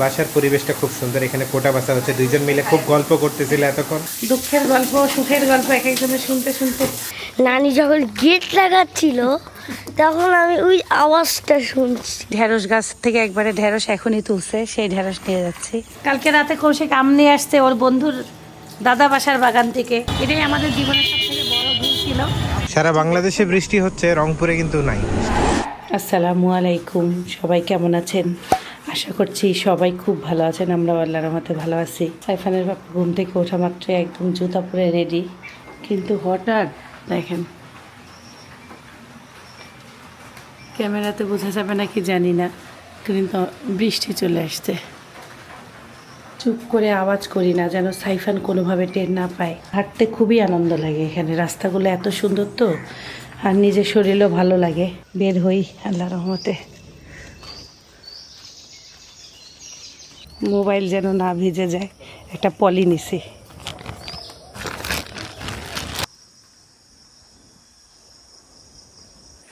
বাসার পরিবেশটা খুব সুন্দর। এখানে কোটা বাসা হচ্ছে। দুইজন মিলে খুব গল্প করতেছিল এতক্ষণ। দুঃখের গল্প সুখের গল্প এক একজনের শুনতে শুনতে। নানি যখন গেট লাগাচ্ছিল তখন আমি ওই আওয়াজটা শুনছি। ঢেঁড়স গাছ থেকে একবারে ঢেঁড়স এখনই তুলছে সেই ঢেঁড়স নিয়ে যাচ্ছি। কালকে রাতে কৌশিক আম নিয়ে আসছে ওর বন্ধুর দাদা বাসার বাগান থেকে। এটাই আমাদের জীবনের সব থেকে বড় ভুল ছিল। সারা বাংলাদেশে বৃষ্টি হচ্ছে রংপুরে কিন্তু নাই। আসসালামু আলাইকুম। সবাই কেমন আছেন? আশা করছি সবাই খুব ভালো আছেন আমরা আল্লাহর রহমতে ভালো আছি। সাইফানের বাপা ঘুম থেকে ওঠা মাত্র একদম জুতা পরে রেডি কিন্তু হঠাৎ দেখেন, ক্যামেরাতে বোঝা যাবে নাকি জানি না, কিন্তু বৃষ্টি চলে আসছে। চুপ করে আওয়াজ করি না যেন সাইফান কোনোভাবে টের না পায়। হাঁটতে খুবই আনন্দ লাগে এখানে, রাস্তাগুলো এত সুন্দর তো, আর নিজের শরীরও ভালো লাগে। বের হই আল্লাহ রহমতে। মোবাইল যেন না ভিজে যায় একটা পলি নিছি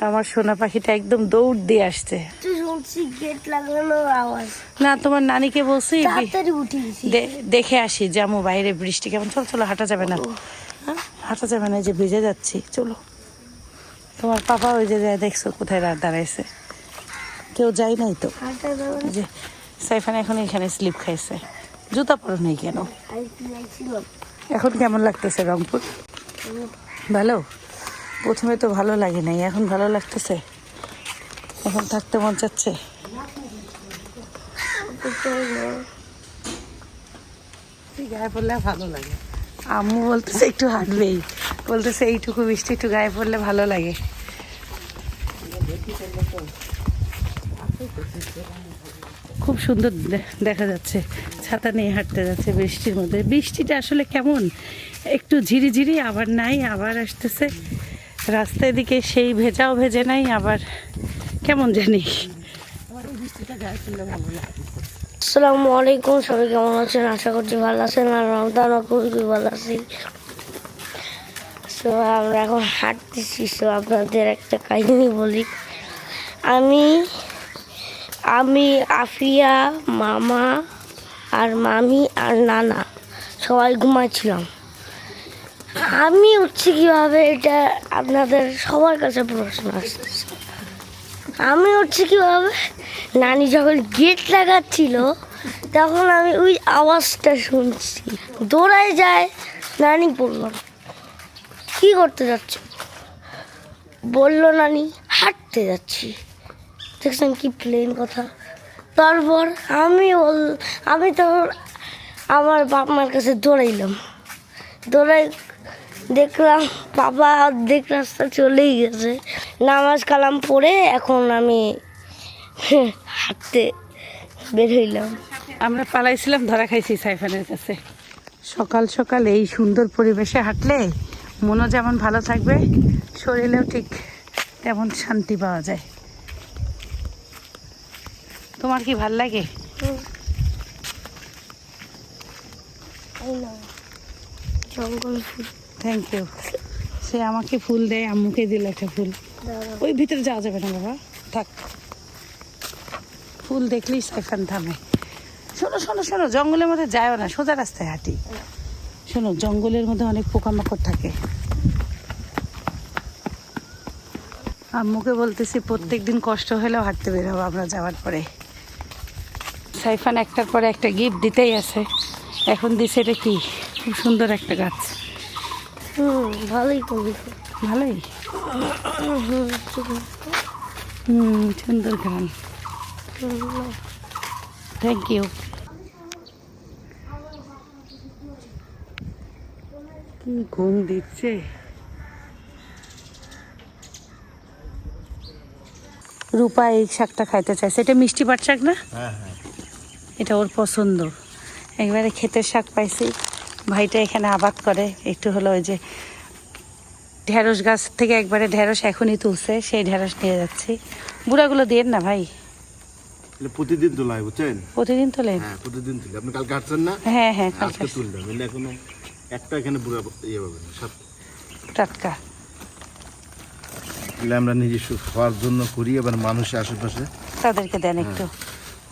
আমার সোনা পাখিটা একদম দৌড় দিয়ে আসছে। না তোমার নানিকে বলছি দেখে আসি যাব বাইরে বৃষ্টি কেমন। চলো চলো হাঁটা যাবে না। হ্যাঁ? হাঁটা যাবে না যে ভিজে যাচ্ছি। চলো। তোমার পাপা ওই যে দেখছ কোথায় দাঁড়াইছে। কেউ যায় নাই তো? হাঁটা যাবে যে সাইফান এখন এখানে স্লিপ খাইছে। জুতা পরো নেই কেন? এখন কেমন লাগতেছে রংপুর? ভালো? প্রথমে তো ভালো লাগে নাই, এখন ভালো লাগতেছে? এখন থাকতে মন চাচ্ছে? গায়ে পড়লে ভালো লাগে। আম্মু বলতেছে একটু হাঁটবেই। বলতেছে এইটুকু বৃষ্টি একটু গায়ে পড়লে ভালো লাগে। খুব সুন্দর দেখা যাচ্ছে। ছাতা নিয়ে হাঁটতে যাচ্ছে বৃষ্টির মধ্যে। বৃষ্টিটা আসলে কেমন? একটু ঝিরিঝিরি, আবার নাই, আবার আসতেছে। রাস্তার দিকে সেই ভেজাও ভেজে নাই, আবার কেমন জানি। আসসালামু আলাইকুম, সবাই কেমন আছেন? আশা করছি ভালো আছেন। আর রমজান খুবই ভালো আছি সো আমরা এখন হাঁটতেছি। সো আপনাদের একটা কাহিনী বলি। আমি আমি আফিয়া মামা আর মামি আর নানা সবাই ঘুমাচ্ছিলাম। আমি উঠছি কীভাবে এটা আপনাদের সবার কাছে প্রশ্ন আসতেছে। আমি উঠছি কীভাবে নানি যখন গেট লাগাচ্ছিল, তখন আমি ওই আওয়াজটা শুনছি। দৌড়ায় যায়, নানি বললাম কি করতে যাচ্ছ? বলল, নানি, হাঁটতে যাচ্ছি। দেখছেন কি প্লেন কথা। তারপর আমি আমি তখন আমার বাপ মার কাছে দৌড়াইলাম। দৌড়াই দেখলাম বাবা অর্ধেক রাস্তা চলেই গেছে। নামাজ কালাম পড়ে এখন আমি হাঁটতে বের হইলাম। আমরা পালাইছিলাম ধরা খাইছি সাইফানের কাছে। সকাল সকাল এই সুন্দর পরিবেশে হাঁটলে মনও যেমন ভালো থাকবে শরীরেও ঠিক তেমন শান্তি পাওয়া যায়। তোমার কি ভালো লাগে? জঙ্গল ফুল। থ্যাংক ইউ সে আমাকে ফুল দেয় আম্মুকে দিল একটা ফুল। ওই ভিতরে যাওয়া যাবে না বাবা। থাক। ফুল দেখলেই সাইফান থামে। শোনো শোনো শোনো জঙ্গলের মধ্যে যায়ও না সোজা রাস্তায় হাঁটি। শোনো জঙ্গলের মধ্যে অনেক পোকামাকড় থাকে। আম্মুকে বলতেছি প্রত্যেক দিন কষ্ট হলেও হাঁটতে বেরোবো আমরা যাওয়ার পরে। সাইফান একটার পরে একটা গিফট দিতেই আছে। এখন দিছে এটা কি? খুব সুন্দর একটা গাছ। হুম ভালোই করবি ভালোই? হুম সুন্দর গান। থ্যাংক ইউ কি ঘুম দিচ্ছে? রূপা এই শাকটা খাইতে চাইছে। এটা মিষ্টি পাট শাক না? এটা ওর পছন্দ। একবারে ক্ষেতের শাক পাইছি। ভাইটা এখানে আবাদ করে। একটু হলো ওই যে ঢেঁড়স গাছ থেকে একবারে ঢেঁড়স এখনই তুলছে সেই ঢেঁড়স নিয়ে যাচ্ছি। বুড়াগুলো দিয়ে না ভাই। প্রতিদিন তোলা হয় বুঝছেন? প্রতিদিন তোলেন হ্যাঁ প্রতিদিন তুলি। আপনি কালকে হাঁটছেন না? হ্যাঁ হ্যাঁ কালকে তুলবেন এখনও একটা এখানে বুড়া ইয়ে পাবেন না সব টাটকা। আমরা নিজস্ব খাওয়ার জন্য করি এবার মানুষের আশেপাশে? তাদেরকে দেন একটু।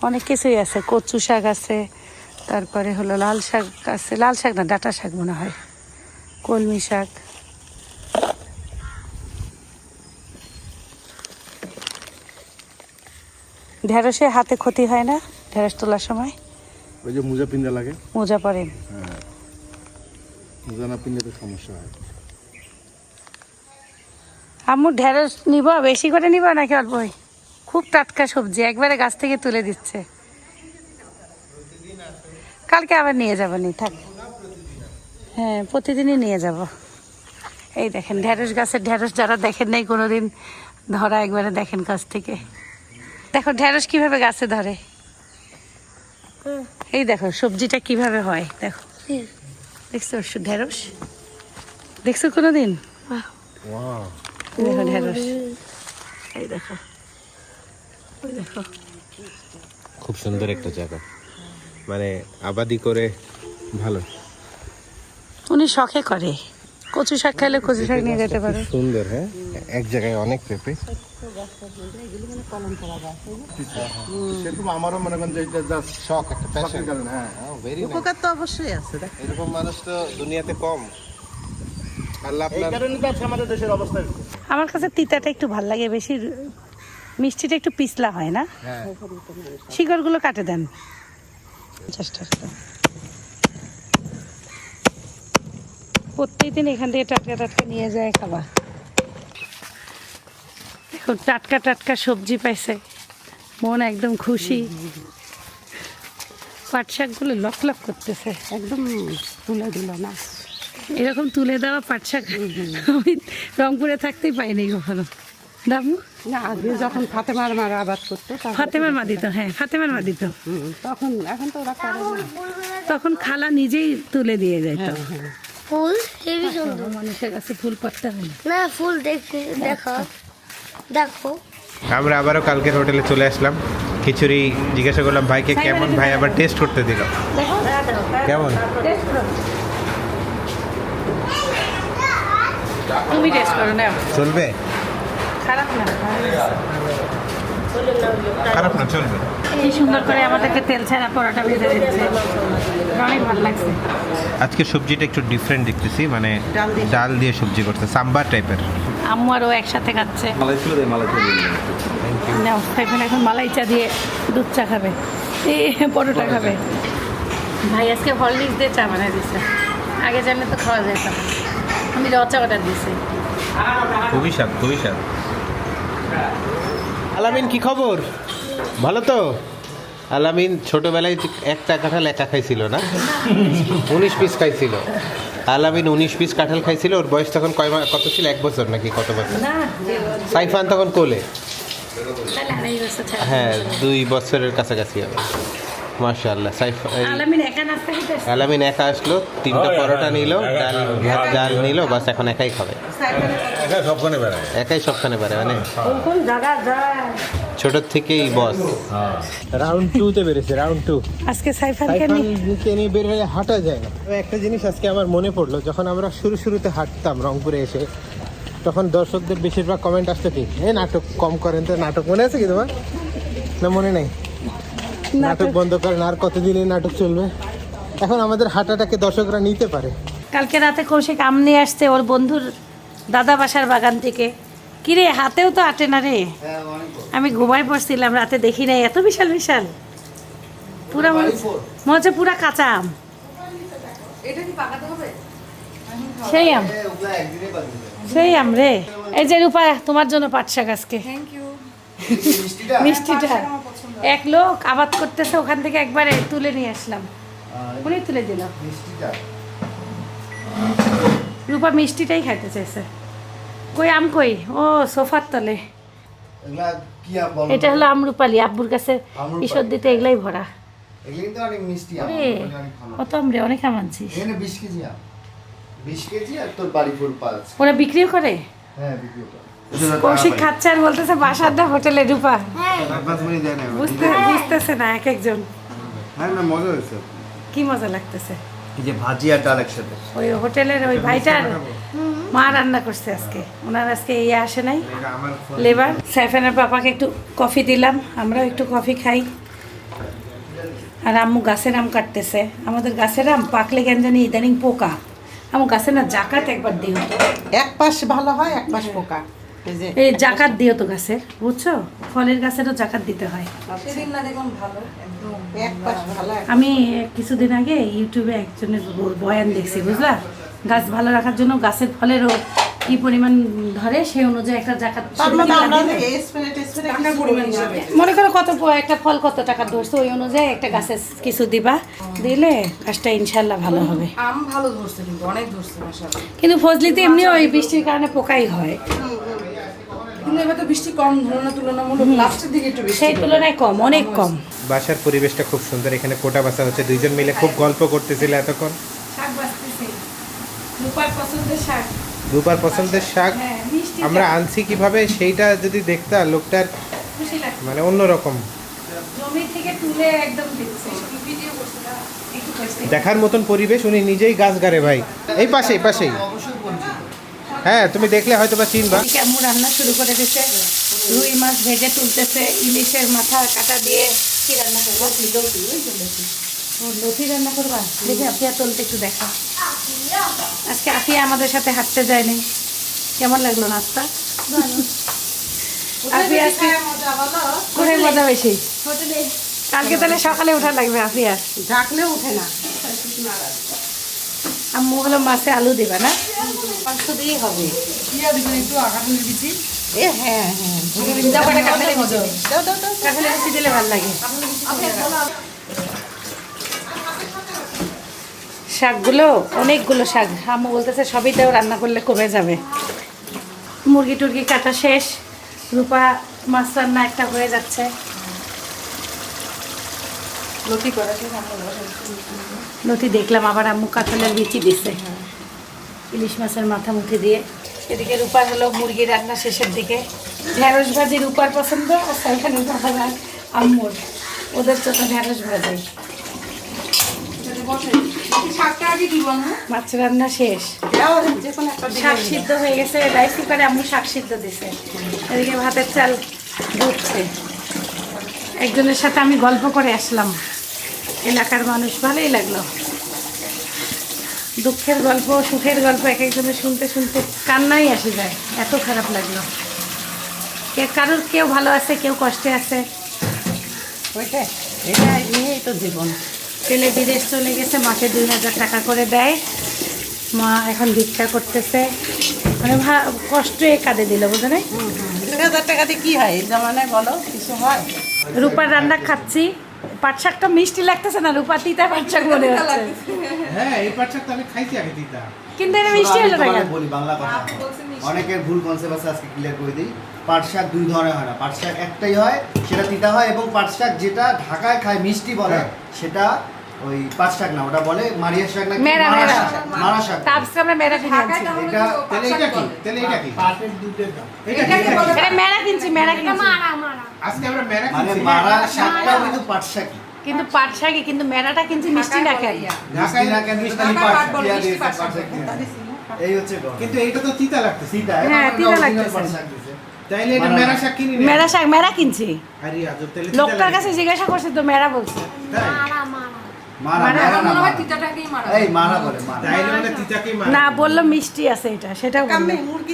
অনেক কিছুই আছে কচু শাক আছে তারপরে হলো লাল শাক আছে লাল শাক না ডাটা শাক মনে হয় কলমি শাক। ঢেঁড়সে হাতে ক্ষতি হয় না ঢেঁড়স তোলার সময়? ওই যে মোজা পিন্দা লাগে। মোজা পরেন মোজা না পিনলে তো সমস্যা হয়। আম্মু ঢেঁড়স নিব বেশি করে নিব নাকি অল্পই? খুব টাটকা সবজি একবারে গাছ থেকে তুলে দিচ্ছে। কালকে আবার নিয়ে যাব নি থাক। হ্যাঁ প্রতিদিনই নিয়ে যাব। এই দেখেন ঢেঁড়স গাছের ঢেঁড়স যারা দেখেন নাই কোনোদিন ধরা একবারে দেখেন গাছ থেকে। দেখো ঢেঁড়স কীভাবে গাছে ধরে? এই দেখো সবজিটা কীভাবে হয় দেখো। দেখছ ঢেঁড়স? দেখছ কোনোদিন? দেখো ঢেঁড়স। এই দেখো। খুব সুন্দর একটা জায়গা। মানে আবাদি করে ভালো। উনি শখে করে। কচু শাক খাইলে কচু শাক নিয়ে যেতে পারো। সুন্দর হ্যাঁ? এক জায়গায় অনেক পেঁপে। সেরকম আমারও মনে করেন যে এটা জাস্ট শখ একটা কারণে হ্যাঁ ভেরি উপকার তো অবশ্যই আছে দেখ। এরকম মানুষ তো দুনিয়াতে কম। আল্লাহ এই আপনার কারণে তো আমাদের দেশের অবস্থা আমার কাছে তিতাটা একটু ভালো লাগে বেশি মিষ্টিটা একটু পিছলা হয় না? হ্যাঁ। শিকড়গুলো কাটে দেন। চেষ্টা করুন। প্রত্যেকদিন এখান থেকে টাটকা টাটকা নিয়ে যায় খাবার। দেখুন টাটকা টাটকা সবজি পাইছে। মন একদম খুশি। পাট শাকগুলো লক লক করতেছে। একদম তুলে দিল না। এরকম তুলে দেওয়া পাট শাক আমি রংপুরে থাকতেই পাইনি কখনো। দামু না আগে যখন ফাতেমার মার আবাদ করতো ফাতেমার মা দিত হ্যাঁ ফাতেমার মা দিত। তখন এখন তো ওরা করে না। তখন খালা নিজেই তুলে দিয়ে যেত। ফুল হেবি সুন্দর। মানুষের কাছে ফুল পাত্তা হয় না। ফুল দেখতে দেখো দেখো। আমরা আবারও কালকের হোটেলে চলে আসলাম। খিচুড়ি জিজ্ঞাসা করলাম ভাইকে কেমন? ভাই আবার টেস্ট করতে দিল। কেমন? তুমি টেস্ট করো না চলবে? খারাপ না। খারাপ না চলবে। কি সুন্দর করে আমাদেরকে তেল ছাড়া পরোটা ভেজে দিচ্ছে। অনেক ভালো লাগছে। আজকে সবজিটা একটু ডিফারেন্ট দেখতেছি মানে ডাল দিয়ে সবজি। করতে সাম্বার টাইপের আম্মু আর ও একসাথে খাচ্ছে। নাও এখন এখন মালাই চা দিয়ে দুধ চা খাবে। এই পরোটা খাবে। ভাই আজকে হরলিক্স দিয়ে চা বানিয়ে দিচ্ছে আগে জানলে তো খাওয়া যেত আমি রচা অর্ডার দিছি খুবই স্বাদ খুবই স্বাদ। আলামিন কি খবর? ভালো তো? আলামিন ছোটবেলায় একটা কাঁঠাল একা খাইছিল না? উনিশ পিস খাইছিল। আলামিন উনিশ পিস কাঁঠাল খাইছিল ওর বয়স তখন কয় কত ছিল? এক বছর নাকি কত বছর? সাইফান তখন কোলে। হ্যাঁ দুই বছরের কাছাকাছি হবে। মার্শাল্লাহ সাইফ আলামিন একা নাস্তা খেতে আলামিন একা আসলো তিনটা পরোটা নিল ডাল ভাত ডাল নিল বাস এখন একাই খাবে। একাই সবখানে পারে মানে কোন জায়গা যায়? ছোট থেকেই বস রাউন্ড টু তে বেড়েছে রাউন্ড টু আজকে সাইফানকে নিয়ে বের হয়ে হাঁটা যায় না। তবে একটা জিনিস আজকে আমার মনে পড়ল যখন আমরা শুরু শুরুতে হাঁটতাম রংপুরে এসে তখন দর্শকদের বেশিরভাগ কমেন্ট আসতো কি এই নাটক কম করেন তো নাটক মনে আছে কি তোমার? না মনে নেই? নাটক বন্ধ করেন আর কতদিন এই নাটক চলবে? এখন আমাদের হাঁটাটাকে দর্শকরা নিতে পারে। কালকে রাতে কৌশিক আম নিয়ে আসছে ওর বন্ধুর দাদা বাসার বাগান থেকে। কিরে হাতেও তো আটে না রে? আমি ঘুমাই পড়ছিলাম রাতে দেখি নাই এত বিশাল বিশাল। পুরা মনে হচ্ছে- মনে হচ্ছে পুরা কাঁচা আম। সেই আম। সেই আম রে। এই যে রূপা তোমার জন্য পাট শাক আজকে। মিষ্টিটা? এক লোক আবাদ করতেছে ওখান থেকে একবারে তুলে নিয়ে আসলাম। উনি তুলে দিল। রূপা মিষ্টিটাই খাইতে চাইছে। কই আম কই? ও সোফার তলে। এটা হলো আমরুপালি। আব্বুর কাছে। ঈশ্বর দিতে এগুলাই ভরা। অনেক ওরে কত আমরে অনেক আম আনছিস। বিক্রিও করে? হ্যাঁ করে। কৌশিক খাচ্ছে আর বলতেছে বাসার দা হোটেলে রূপা। না বুঝতে বুঝতেছে না এক একজন। হ্যাঁ না মজা হয়েছে। কি মজা লাগতেছে? এই যে ভাজি আর ডাল একসাথে। ওই হোটেলের ওই ভাইটার মা রান্না করছে আজকে। ওনার আজকে ইয়ে আসে নাই। লেবার। সাইফানের পাপাকে একটু কফি দিলাম। আমরাও একটু কফি খাই। আর আম্মু গাছের আম কাটতেছে। আমাদের গাছের আম পাকলে কেন জানি ইদানিং পোকা। আম্মু গাছে না জাকাত একবার দিই এক পাশ ভালো হয় এক পাশ পোকা। এই জাকাত দিও তো গাছের বুঝছ? ফলের গাছেরও জাকাত দিতে হয়। আমি কিছুদিন আগে ইউটিউবে একজনের বয়ান দেখছি বুঝলা? গাছ ভালো রাখার জন্য গাছের ফলেরও কি পরিমাণ ধরে সেই অনুযায়ী একটা জাকাত। মনে করো কত একটা ফল কত টাকা ধরছে ওই অনুযায়ী একটা গাছে কিছু দিবা। দিলে গাছটা ইনশাল্লাহ ভালো হবে। আম ভালো ধরছে কিন্তু অনেক ধরছে কিন্তু ফজলিতে এমনি ওই বৃষ্টির কারণে পোকাই হয়। কিন্তু এবার তো বৃষ্টি কম ধরনের তুলনামূলক লাস্টের দিকে একটু বেশি সেই তুলনায় কম অনেক কম বাসার পরিবেশটা খুব সুন্দর এখানে কোটা বাসা হচ্ছে দুইজন মিলে খুব গল্প করতেছিল এতক্ষণ। শাক বাঁচতেছে। রূপার পছন্দের শাক। রূপার পছন্দের শাক? হ্যাঁ আমরা আনছি কীভাবে? সেইটা যদি দেখতা লোকটার মানে অন্যরকম। জমি থেকে তুলে একদম দেখার মতন পরিবেশ উনি নিজেই গাছ গাড়ে ভাই। এই পাশে এই পাশেই। হ্যাঁ তুমি দেখলে হয়তো বা চিনবা আম্মু রান্না শুরু করে দিয়েছে রুই মাছ ভেজে তুলতেছে ইলিশের মাথা কাটা দিয়ে কি রান্না করব। লতি রান্না করবা? দেখি আপিয়া তুলতে একটু দেখা। আজকে আপিয়া আমাদের সাথে হাঁটতে যায়নি। কেমন লাগল নাস্তা? আপিয়া আজকে করে মজা বেশি। কালকে তাহলে সকালে ওঠা লাগবে আপিয়া ঢাকলেও ওঠে না। আম্মু হলো মাছে আলু দিবা না? মাংস দিয়েই হবে। একটু আকাশের বিচি এ হ্যাঁ হ্যাঁ। দাও কটা কাঁঠালের বিচি দিই। দাও দাও দাও কাঁঠালের বিচি দিলে ভালো লাগে। শাকগুলো অনেকগুলো শাক। আম্মু বলতেছে সবই তাও রান্না করলে কমে যাবে। মুরগি টুরগি কাটা শেষ। রূপা মাছ রান্না একটা হয়ে যাচ্ছে। লতি নথি দেখলাম আবার আম্মু কাঁঠালের বিচি দিছে। ইলিশ মাছের মাথা মুখে দিয়ে। এদিকে রূপার হলো মুরগি রান্না শেষের দিকে। ঢেঁড়স ভাজি রূপার পছন্দ আর সাইখানের বাবা আম্মুর। ওদের চোখে ঢেঁড়স ভাজি। মাছ রান্না শেষ। শাক সিদ্ধ হয়ে গেছে রাইস কুকারে আম্মু শাক সিদ্ধ দিছে। এদিকে ভাতের চাল ধুচ্ছে। একজনের সাথে আমি গল্প করে আসলাম। এলাকার মানুষ ভালোই লাগল। দুঃখের গল্প সুখের গল্প এক একজনের শুনতে শুনতে কান্নাই আসে যায়। এত খারাপ লাগল। কে কারোর কেউ ভালো আছে কেউ কষ্টে আছে? ওইটা এটা নিয়েই তো জীবন। ছেলে বিদেশ চলে গেছে মাকে দুই হাজার টাকা করে দেয়। মা এখন ভিক্ষা করতেছে। মানে কষ্টে কাঁদে দিল বুঝলে নাই? দুই হাজার টাকা দিয়ে কি হয়? জামানায় বলো কিছু হয়? রূপার রান্না খাচ্ছি। পাট শাকটা মিষ্টি লাগতেছে না রূপা তিতা পাট শাক মনে হচ্ছে। হ্যাঁ এই পাটটা তো আমি খাইছি আগে তিতা। কিন্তু এটা মিষ্টি হলো না বলি বাংলা কথা। অনেকের ভুল কনসেপ্ট আছে আজকে ক্লিয়ার করে দিই। পাট শাক দুই ধরনের হয় না। পাট শাক একটাই হয় সেটা তিতা হয় এবং পাটশাক যেটা ঢাকায় খায় মিষ্টি বলে হ্যাঁ। সেটা ওই পাট শাক না ওটা বলে মারিয়া শাক না মেরা, মারা মেরা। শাক মারা শাক। তাপসে আমরা মেরা কিনে আনছি এটা তাহলে এটা কি? তাহলে এটা কি? এটা কি? এটাকে বলে? এটা মেরা কিনছি মেরা কিনছি। আজকে আমরা মেরা মানে মারা শাকটাও কিন্তু পাট শাকই। কিন্তু পাট শাকই কিন্তু মেরাটা কিনছি মিষ্টি না খাই মিষ্টি না কেন মিষ্টি ঢাকায় পাট পাট শাক। শাক। শাক এই হচ্ছে কিন্তু এইটা তো তিতা সীতা হ্যাঁ, তিতা শাক তাইলে এটা মেরা শাক। কিনি মেরা শাক মেরা কিনছি। আরে আজব তাইলে লোকটার কাছে জিজ্ঞাসা করছে তো মেরা বলছে? মারা মারা, মারা। না মনে না বলল মিষ্টি আছে এটা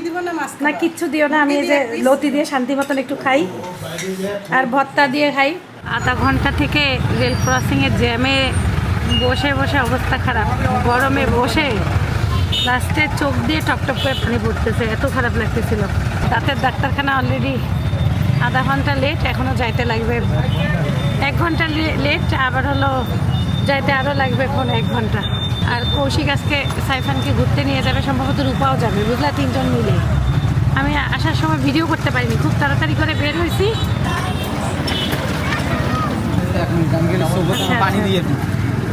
দিব না কিচ্ছু দিও না আমি যে লতি দিয়ে শান্তি মতন একটু খাই। আর ভর্তা দিয়ে খাই। আধা ঘণ্টা থেকে রেল ক্রসিংয়ের জ্যামে বসে বসে অবস্থা খারাপ। গরমে বসে লাস্টে চোখ দিয়ে টপটপ করে পানি পড়তেছে এত খারাপ লাগতেছিল। দাঁতের ডাক্তারখানা অলরেডি আধা ঘণ্টা লেট এখনও যাইতে লাগবে। এক ঘণ্টা লেট আবার হলো যাইতে আরও লাগবে এখন এক ঘণ্টা। আর কৌশিক আজকে সাইফানকে ঘুরতে নিয়ে যাবে সম্ভবত রূপাও যাবে বুঝলা তিনজন মিলে। আমি আসার সময় ভিডিও করতে পারিনি খুব তাড়াতাড়ি করে বের হয়েছি। পানি দিয়ে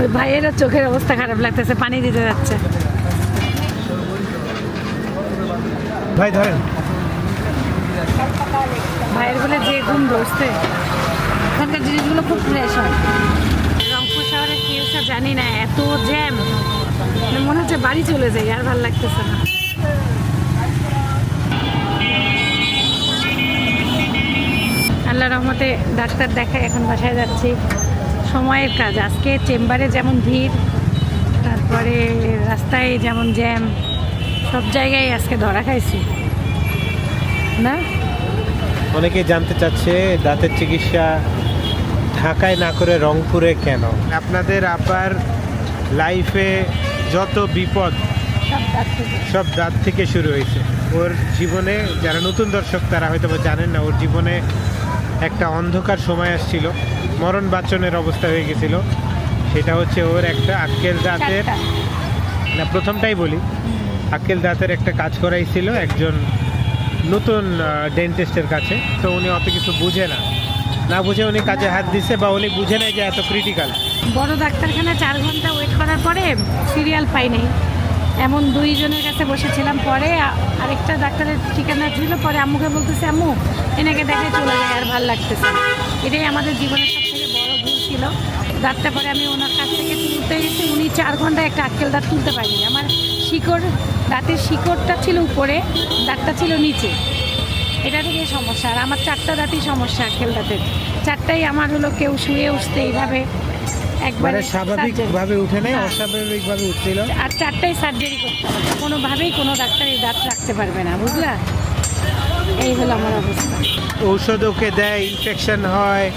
ওই ভাইয়েরও চোখের অবস্থা খারাপ লাগতেছে পানি দিতে যাচ্ছে। ভাই ধরেন। ভাইয়ের বলে যে ঘুম বসতে ওখানকার জিনিসগুলো খুব ফ্রেশ হয় রংপুর শহরে কি হচ্ছে জানি না, এত জ্যাম। মানে হচ্ছে বাড়ি চলে যাই, আর ভালো লাগতেছে না। আল্লাহ রহমতে ডাক্তার দেখায়, এখন বাসায় যাচ্ছি। সময়ের কাজ, আজকে চেম্বারে যেমন ভিড়, তারপরে রাস্তায় যেমন জ্যাম, সব জায়গায় আজকে ধরা খাইছি। না? অনেকে জানতে চাচ্ছে, দাঁতের চিকিৎসা ঢাকায় না করে রংপুরে কেন? আপনাদের আবার লাইফে যত বিপদ সব দাঁত থেকে। শুরু হয়েছে। ওর জীবনে যারা নতুন দর্শক তারা হয়তো বা জানেন না ওর জীবনে একটা অন্ধকার সময় আসছিল। মরণ বাচনের অবস্থা হয়ে গেছিল। সেটা হচ্ছে ওর একটা আক্কেল দাঁতের না প্রথমটাই বলি। আক্কেল দাঁতের একটা কাজ করাইছিল একজন নতুন ডেন্টিস্টের কাছে। তো উনি অত কিছু বুঝে না। না বুঝে উনি কাজে হাত দিছে বা উনি বুঝে নাই যে এত ক্রিটিক্যাল বড় ডাক্তারখানা চার ঘণ্টা ওয়েট করার পরে সিরিয়াল পাই নাই। এমন দুইজনের কাছে বসেছিলাম পরে, আরেকটা ডাক্তারের ঠিকানা ছিল, পরে আম্মুকে বলতেছে, আম্মু, এনাকে দেখে চলে যায় আর ভালো লাগতেছে এটাই আমাদের জীবনের সব থেকে বড় ভুল ছিল। দাঁতটা পরে আমি ওনার কাছ থেকে তুলতে গেছি, উনি চার ঘণ্টা একটা আক্কেল দাঁত তুলতে পারিনি। আমার শিকড়, দাঁতের শিকড়টা ছিল উপরে, দাঁতটা ছিল নিচে। এটা থেকে সমস্যা। আর আমার চারটা দাঁতই সমস্যা দাঁতের চারটাই আমার হলো কেউ শুয়ে উঠতে এইভাবে একবারে মানে স্বাভাবিকভাবে উঠে নেয় হ্যাঁ। অস্বাভাবিকভাবে উঠছিল আর চারটাই সার্জারি করতে কোনোভাবেই কোনো ডাক্তার এই দাঁত রাখতে পারবে না বুঝলা? এই হলো আমার অবস্থা। ঔষধ ওকে দেয় ইনফেকশন হয়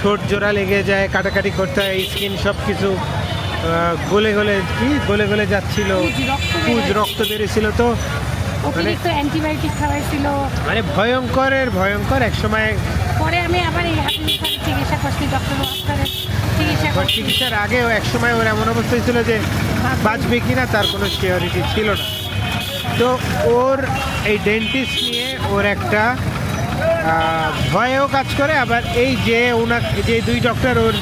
ঠোঁট জোড়া লেগে যায় কাটাকাটি করতে হয় স্কিন সব কিছু গলে গলে কি? গলে গলে যাচ্ছিল। পুজ, রক্ত বেরিয়েছিল তো অতিরিক্ত অ্যান্টিবায়োটিক খাওয়াইছিল। মানে ভয়ঙ্করের ভয়ঙ্কর। এক সময় পরে আমি আবার এই হাত চিকিৎসা করছি ডক্টর চিকিৎসা চিকিৎসার আগেও এক সময় ওর এমন অবস্থা হয়েছিল যে বাঁচবে। কিনা তার কোনো সিওরিটি ছিল না। তো ওর এই ডেন্টিস্ট নিয়ে ওর একটা ভয়েও কাজ করে। আবার এই যে ওনার যে দুই ডক্টর ওর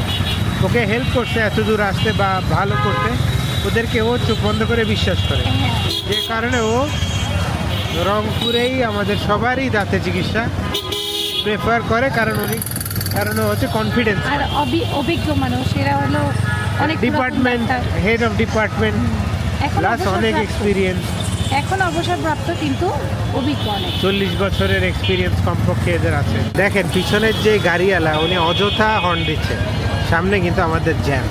ওকে হেল্প করছে এত দূর আসতে বা ভালো করতে ওদেরকে ও চোখ বন্ধ করে বিশ্বাস করে। হ্যাঁ। যে কারণে ও রংপুরেই আমাদের সবারই দাঁতে চিকিৎসা প্রেফার করে কারণ উনি কারণ হচ্ছে কনফিডেন্স আর অবি- অভিজ্ঞ মানুষ এরা হলো অনেক department head of department plus অনেক এক্সপিরিয়েন্স এখন অবসরপ্রাপ্ত কিন্তু অভিজ্ঞ অনেক। চল্লিশ বছরের এক্সপিরিয়েন্স কমপক্ষে এদের আছে। দেখেন পিছনের যে গাড়িওয়ালা উনি অযথা হর্ন দিচ্ছে। সামনে কিন্তু আমাদের জ্যাম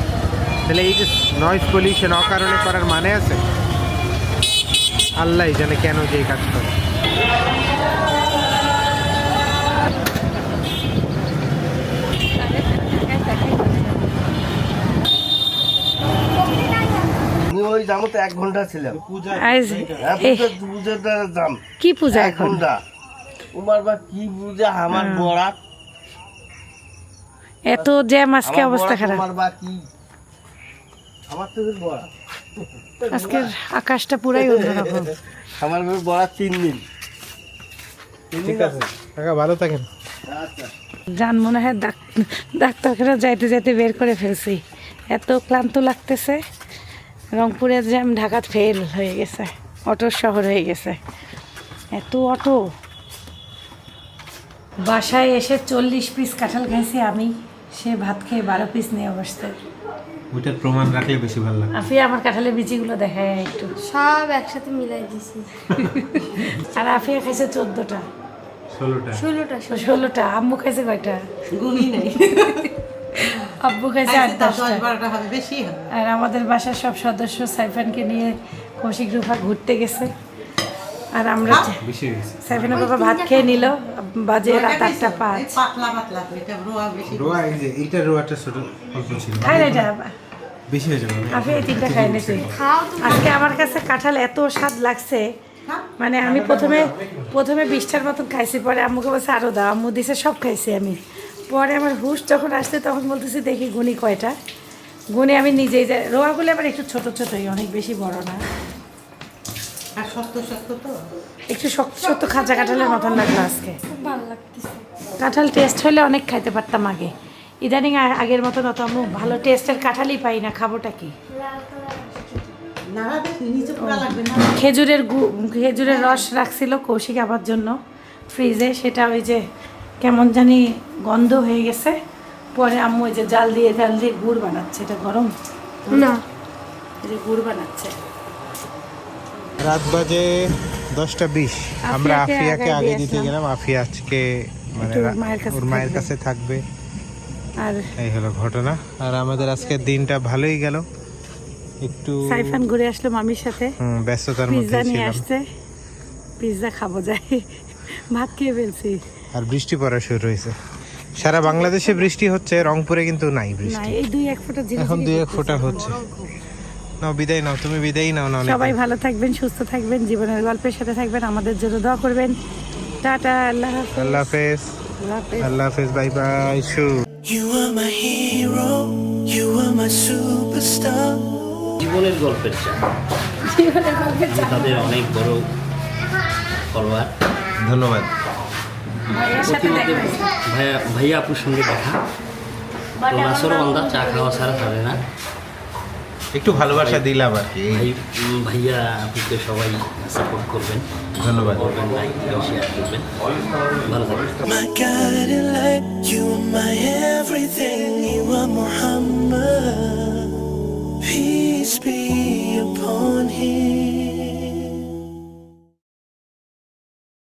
তাহলে এই যে নয়েজ পলিউশন অকারণে করার মানে আছে? আল্লাহ জানে কেন যে কাজ করে। ওই যাব তো এক ঘণ্টা ছিলাম। হ্যাঁ, কি পূজা এক ঘণ্টা। বা কি পূজা? আমার বড়া এত জ্যাম আজকে অবস্থা খারাপ। তোমার বা কি? আমার তো বড়া আজকের আকাশটা পুরাই অন্যরকম। আমার বেশ বড়া তিন দিন। ঠিক আছে। কাকা ভালো থাকেন। আচ্ছা। যান মনে হয় ডাক্তারখানা যাইতে যাইতে বের করে ফেলছি। এত ক্লান্ত লাগতেছে। রংপুরের জ্যাম ঢাকাত ফেল হয়ে গেছে। অটোর শহর হয়ে গেছে। এত অটো। বাসায় এসে চল্লিশ পিস কাঁঠাল খাইছি আমি। সে ভাত খেয়ে বারো পিস নিয়ে বসতে ওইটার প্রমাণ রাখলে বেশি ভালো লাগে আফি আমার কাঁঠালের বিচিগুলো দেখায় একটু। সব একসাথে মিলাই দিছি। আর আফিয়া খাইছে চোদ্দটা। ষোলোটা। ষোলোটা ষোলোটা। আম্মু খাইছে কয়টা? নেই। আব্বু খাইছে আট দশটা। বেশি আর আমাদের বাসার সব সদস্য সাইফানকে নিয়ে কৌশিক রূপা ঘুরতে গেছে। আর আমরা বেশি হয়েছে। বাবা ভাত খেয়ে নিল বাজে রাত আটটা পাঁচ। এই পাতলা পাতলা এটা রোয়া বেশি। রোয়া এই যে রোয়াটা ছোট অল্প ছিল। খাই না এটা বেশি হয়ে যাবে আপনি এই তিনটা খাই নিয়েছি আজকে আমার কাছে কাঁঠাল এত স্বাদ লাগছে। মানে আমি প্রথমে প্রথমে বিশটার মতন খাইছি পরে আম্মুকে বলছে আরও দাও। আম্মু দিছে সব খাইছি আমি। পরে আমার হুশ যখন আসছে তখন বলতেছি দেখি গুনি কয়টা? গুনে আমি নিজেই যাই রোয়াগুলো আবার একটু ছোট ছোটই অনেক বেশি বড় না। আর শক্ত শক্ত তো? একটু শক্ত শক্ত খাঁচা কাঁঠালের মতন লাগল আজকে। ভালো লাগতেছে। কাঁঠাল টেস্ট হলে অনেক খাইতে পারতাম আগে। ইদানিং আগের মতন অত আম্মু ভালো টেস্টের কাঁঠালই পাই না খাবোটা কি? খেজুরের গু- খেজুরের রস রাখছিল কৌশিক আবার জন্য ফ্রিজে। সেটা ওই যে কেমন জানি গন্ধ হয়ে গেছে। পরে আম্মু ওই যে জাল দিয়ে জাল দিয়ে গুড় বানাচ্ছে। এটা গরম? না। এই যে গুড় বানাচ্ছে। রাত বাজে দশটা বিশ। আমরা আফিয়াকে আগে দিতে গেলাম আফিয়া আজকে মানে ওর মায়ের কাছে থাকবে। আর এই হলো ঘটনা। আর আমাদের আজকের দিনটা ভালোই গেল। একটু সাইফান ঘুরে আসলো মামির সাথে। হুম, ব্যস্ততার পিৎজা মধ্যে নিয়ে ছিলাম। আসছে। পিৎজা খাব যাই। ভাত খেয়ে ফেলছি। আর বৃষ্টি পড়া শুরু হয়েছে। সারা বাংলাদেশে বৃষ্টি হচ্ছে রংপুরে কিন্তু নাই বৃষ্টি। এই দুই এক ফোঁটা এখন দুই এক ফোঁটা হচ্ছে। নাও বিদায় নাও তুমি বিদায় নাও না সবাই ভালো থাকবেন সুস্থ থাকবেন জীবনের গল্পের সাথে থাকবেন আমাদের জন্য দোয়া করবেন। টাটা আল্লাহ হাফেজ। আল্লাহ হাফেজ। আল্লাহ হাফেজ। বাই বাই শু। You are my hero, you are my superstar. জীবনের গল্পের চা। তাদের অনেক বড় ফলোয়ার। ধন্যবাদ। ভাইয়া ভাইয়া আপুর সঙ্গে কথা নাসর বান্দা চা খাওয়া ছাড়া পারে না। একটু ভালোবাসা দিলাম আর কি। ভাইয়া আপনাকে সবাই সাপোর্ট করবেন। ধন্যবাদ। ধন্যবাদ Peace be upon him.